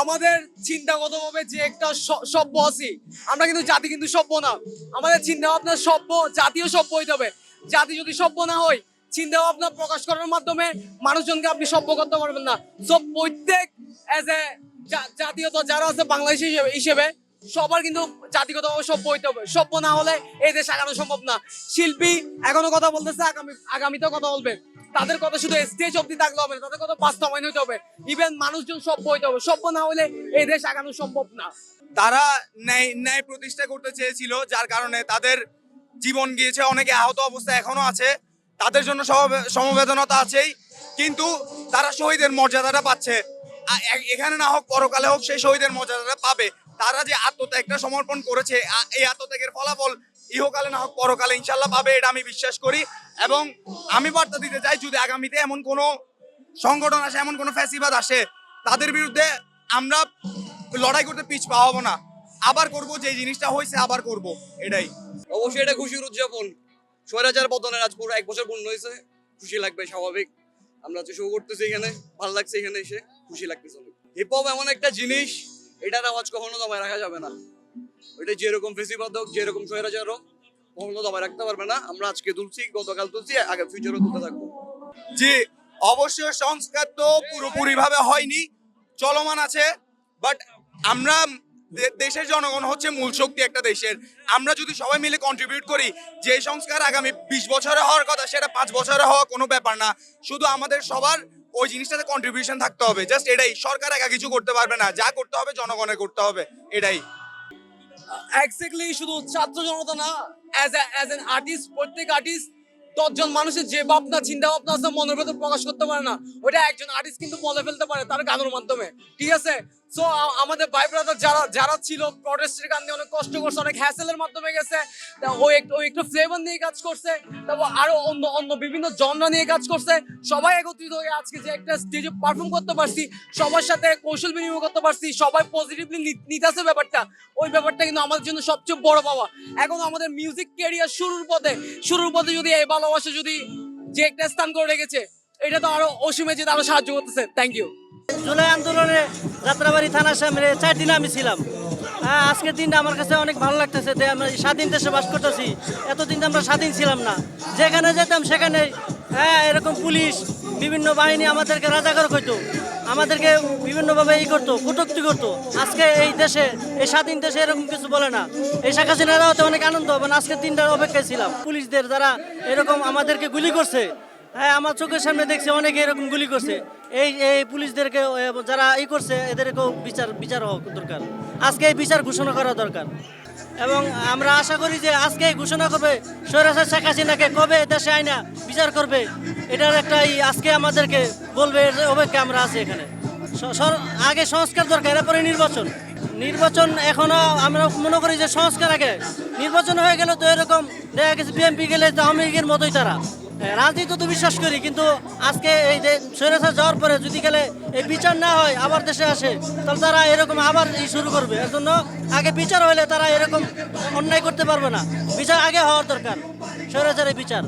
আমাদের চিন্তাগতভাবে যে একটা সভ্য আছি, আমরা কিন্তু জাতি কিন্তু সভ্য না। আমাদের চিন্তা ভাবনা সভ্য জাতীয় সভ্য হইতে হবে। জাতি যদি সভ্য না হয় চিন্তা ভাবনা প্রকাশ করার মাধ্যমে মানুষজনকে আপনি সভ্য করতে পারবেন না। সো প্রত্যেক এজ এ জাতীয়ত যারা আছে বাংলাদেশ হিসেবে হিসেবে, সবার কিন্তু জাতিগতভাবে সভ্য হইতে হবে। সভ্য না হলে এই দেশ আগানো সম্ভব না। শিল্পী এখনও কথা বলতেছে, আগামী আগামীতেও কথা বলবে। তাদের কথা শুধু স্টেজ অব্দি থাকলে হবে তাদের কথা বাস্তবায়ন হইতে হবে। ইভেন মানুষজন সভ্য হইতে হবে। সভ্য না হলে এই দেশ আগানো সম্ভব না। তারা ন্যায় ন্যায় প্রতিষ্ঠা করতে চেয়েছিল, যার কারণে তাদের জীবন গিয়েছে, অনেকে আহত অবস্থা এখনও আছে। তাদের জন্য সমবেদনতা আছেই, কিন্তু তারা শহীদের মর্যাদাটা পাচ্ছে। এখানে না হোক, পরকালে হোক সেই শহীদের মর্যাদাটা পাবে। তারা যে আত্মত্যাগটা সমর্পণ করেছে এই আত্মত্যাগের ফলাফল ইহকালে না হোক, পরকালে ইনশাল্লাহ পাবে, এটা আমি বিশ্বাস করি। এবং আমি বার্তা দিতে চাই, যদি আগামীতে এমন কোনো সংগঠন আসে, এমন কোনো ফ্যাসিবাদ আসে, তাদের বিরুদ্ধে আমরা লড়াই করতে পিছ পা না। আবার করব যে জিনিসটা হয়েছে আবার করব, এটাই। অবশ্যই এটা খুশির উদযাপন। স্বৈরাচার পতনের আজ পুরো এক বছর পূর্ণ হয়েছে, খুশি লাগবে স্বাভাবিক। আমরা তো শো করতেছি এখানে, ভালো লাগছে এখানে এসে, খুশি লাগতেছে হিপ হপ এমন একটা জিনিস, এটার আওয়াজ কখনো জমায় রাখা যাবে না। ওইটা যেরকম ফেসিবাদ হোক, যেরকম স্বৈরাচার হোক কখনো দমায় রাখতে পারবে না। আমরা আজকে তুলছি গতকাল তুলছি আগে ফিউচারও তুলতে থাকব। যে অবশ্য সংস্কার তো পুরোপুরি ভাবে হয়নি, চলমান আছে বাট আমরা দেশের জনগণ হচ্ছে মূল শক্তি একটা দেশের। আমরা যদি সবাই মিলে কন্ট্রিবিউট করি, যে সংস্কার আগামী বিশ বছরে হওয়ার কথা, সেটা পাঁচ বছরে হওয়া কোনো ব্যাপার না। শুধু আমাদের সবার ওই জিনিসটাতে কন্ট্রিবিউশন থাকতে হবে জাস্ট এটাই। সরকার একা কিছু করতে পারবে না, যা করতে হবে জনগণের করতে হবে, এটাই। এক্স্যাক্টলি শুধু ছাত্র জনতা না অ্যাজ অ্যাজ এন আর্টিস্ট প্রত্যেক আর্টিস্ট দশজন মানুষের যে ভাবনা চিন্তা ভাবনা আছে, মনের ভেতর প্রকাশ করতে পারে না। ওটা একজন আর্টিস্ট কিন্তু বলে ফেলতে পারে তার গানের মাধ্যমে। ঠিক আছে? সো আমাদের ভাই ব্রাদার যারা যারা ছিল প্রটেস্টের গান অনেক কষ্ট করছে, অনেক হ্যাসেলের মাধ্যমে গেছে। ওই একটু ওই একটু ফ্লেভার নিয়ে কাজ করছে। তারপর আরও অন্য অন্য বিভিন্ন জনরা নিয়ে কাজ করছে। সবাই একত্রিত হয়ে আজকে যে একটা স্টেজে পারফর্ম করতে পারছি, সবার সাথে কৌশল বিনিময় করতে পারছি, সবাই পজিটিভলি নিতেছে ব্যাপারটা। ওই ব্যাপারটা কিন্তু আমাদের জন্য সবচেয়ে বড় পাওয়া। এখন আমাদের মিউজিক ক্যারিয়ার শুরুর পথে শুরুর পথে যদি এই ভালোবাসা যদি যে একটা স্থান করে রেখেছে, এটা তো আরও অসীমে যেতে আরও সাহায্য করতেছে। থ্যাংক ইউ জুলাই আন্দোলনে যাত্রাবাড়ি থানার সামনে চার দিন আমি ছিলাম। হ্যাঁ আজকের দিনটা আমার কাছে অনেক ভালো লাগতেছে যে আমরা স্বাধীন দেশে বাস করতেছি। এতদিন তো আমরা স্বাধীন ছিলাম না। যেখানে যেতাম সেখানে হ্যাঁ এরকম পুলিশ, বিভিন্ন বাহিনী আমাদেরকে রাজাকার করতো। আমাদেরকে বিভিন্নভাবে ই করতো, কটুক্তি করতো। আজকে এই দেশে, এই স্বাধীন দেশে এরকম কিছু বলে না। এই শেখ হাসিনারা হতে অনেক আনন্দ হবে আজকের দিনটার অপেক্ষায় ছিলাম। পুলিশদের যারা এরকম আমাদেরকে গুলি করছে হ্যাঁ আমার চোখের সামনে দেখছি অনেকে এরকম গুলি করছে। এই এই পুলিশদেরকে যারা এই করছে, এদেরকেও বিচার বিচার হওয়া দরকার। আজকে এই বিচার ঘোষণা করা দরকার। এবং আমরা আশা করি যে আজকে ঘোষণা করবে সৈরাসার শেখ হাসিনাকে। কবে দেশে আইনা বিচার করবে, এটার একটা ই আজকে আমাদেরকে বলবে অপেক্ষা আমরা আছি এখানে। আগে সংস্কার দরকার, এরপরে নির্বাচন। নির্বাচন এখনও আমরা মনে করি যে সংস্কার আগে। নির্বাচন হয়ে গেলে তো এরকম দেখা গেছে, বিএনপি গেলে তো আওয়ামী লীগের মতোই তারা। রাজনীতি তো বিশ্বাস করি, কিন্তু আজকে এই যে সৈরাসা যাওয়ার পরে যদি গেলে এই বিচার না হয়, আবার দেশে আসে, তাহলে তারা এরকম আবার শুরু করবে। এর জন্য আগে বিচার হলে তারা এরকম অন্যায় করতে পারবে না। বিচার আগে হওয়ার দরকার সৈরাসের এই বিচার।